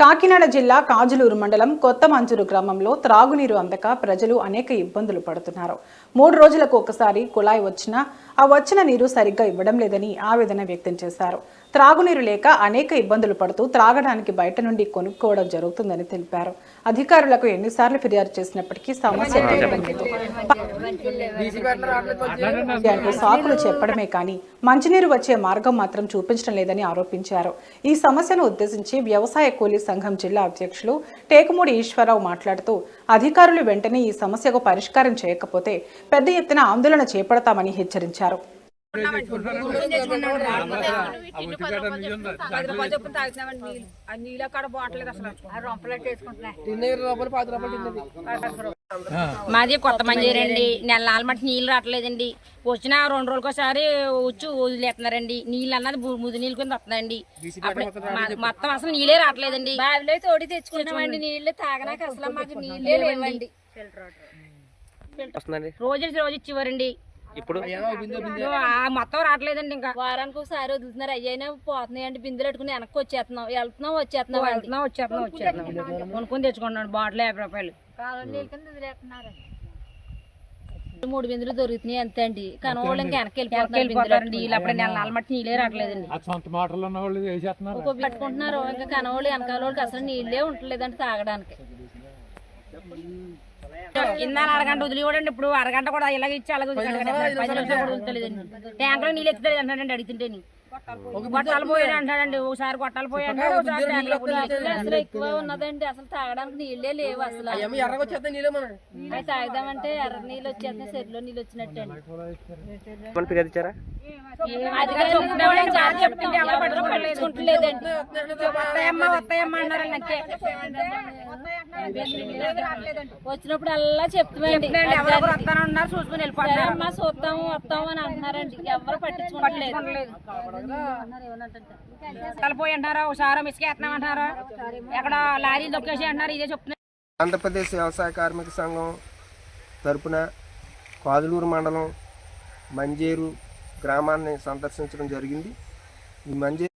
కాకినాడ జిల్లా కాజులూరు మండలం కొత్త మంజూరు గ్రామంలో త్రాగునీరు అందక ప్రజలు అనేక ఇబ్బందులు పడుతున్నారు. మూడు రోజులకు ఒకసారి కుళాయి వచ్చినా ఆ వచ్చిన నీరు సరిగ్గా ఇవ్వడం లేదని ఆవేదన వ్యక్తం చేశారు. త్రాగునీరు లేక అనేక ఇబ్బందులు పడుతూ త్రాగడానికి బయట నుండి కొనుక్కోవడం జరుగుతుందని తెలిపారు. అధికారులకు ఎన్నిసార్లు ఫిర్యాదు చేసినప్పటికీ సమస్య అంటూ సాకులు చెప్పడమే కానీ మంచినీరు వచ్చే మార్గం మాత్రం చూపించడం లేదని ఆరోపించారు. ఈ సమస్యను ఉద్దేశించి వ్యవసాయ కూలీ సంఘం జిల్లా అధ్యక్షులు టేకుమూడి ఈశ్వరరావు మాట్లాడుతూ అధికారులు వెంటనే ఈ సమస్యకు పరిష్కారం చేయకపోతే పెద్ద ఎత్తున ఆందోళన చేపడతామని హెచ్చరించారు. నీళ్ళు. బాటలేదు అసలు ఆ రొంపలెట్ మాది కొత్త మంజీరండి. నెల నాలుగు మట్టి నీళ్ళు రావట్లేదండి. వచ్చిన రెండు రోజులకోసారి వచ్చి వదిలేస్తున్నారండి. నీళ్ళు అన్నది ముది నీళ్ళు కింద వస్తుందండి. మొత్తం అసలు నీళ్ళే రావట్లేదండి. బావిలో తోడి తెచ్చుకున్నామండి. నీళ్ళు తాగడానికి అసలు మాకు నీళ్ళే లేవండి. రోజు రోజు ఇచ్చేవారండి. ఇప్పుడు? ఆ మొత్తం రావట్లేదండి ఇంకా. వారానికి ఒకసారి వదులుతున్నారు. అయ్యైనా పోతున్నాయండి బిందెలు పెట్టుకుని వెనక్కి వచ్చేస్తున్నాం. వెళ్తున్నాం వచ్చేస్తున్నాం వెళ్తున్నాం వచ్చేస్తున్నాం వచ్చేస్తున్నాం. కొనుక్కొని తెచ్చుకుంటున్నాం బాటిల్ యాభై రూపాయలు. మూడు బిందులు దొరుకుతున్నాయి అంతే అండి. కానీ వాళ్ళు ఇంకా వెనక్కి వెళ్ళిపోతున్నారు వెళ్ళిపోతారండి నీళ్ళు అప్పుడే నెల నాలుగు మట్టి నీళ్ళే రావట్లేదండి. వాళ్ళు పెట్టుకుంటున్నారు. ఇంకా కనవాళ్ళు వెనకాల వాళ్ళకి అసలు నీళ్ళే ఉండలేదండి తాగడానికి. కింద అరగంట వదిలివ్వడండి ఇప్పుడు. అరగంట కూడా ఇలాగ ఇచ్చి అలాగే కూడా వదిలేదండి ట్యాంకులో నీళ్ళు ఎత్తుతుంది అంటాడండి అడుగుతుంటే గొట్టాలు పోయాడు అంటాడండి ఒకసారి గొట్టాలు పోయాడు అంటాడు. అసలు ఎక్కువ ఉన్నదండి అసలు తాగడానికి నీళ్ళే లేవు అసలు అవి తాగుదామంటే ఎర్ర నీళ్ళు వచ్చేస్తున్నాయి చెరులో నీళ్ళు వచ్చినట్టు అండి వస్తాయమ్మా వస్తాయమ్మా అన్నారండి అంతే వచ్చినప్పుడు అలా చెప్తామండి చెప్తున్నాండి ఎవరు వస్తానన్నారు చూసుకుని వెళ్ళిపోతున్నారు అమ్మా చూస్తాము వస్తాము అని అంటున్నారండి ఎవరు పట్టించుకోవట్లేదు గొట్టాలు పోయి అంటారా? ఒకసారి మిస్కేస్తున్నాం అంటారా? ఎక్కడ లారీ దొక్కేసి అంటున్నారు? ఇదే చెప్తున్నారు ఆంధ్రప్రదేశ్ వ్యవసాయ కార్మిక సంఘం తరపున కాదులూరు మండలం మంజేరు గ్రామాన్ని సందర్శించడం జరిగింది. ఈ మంజేరు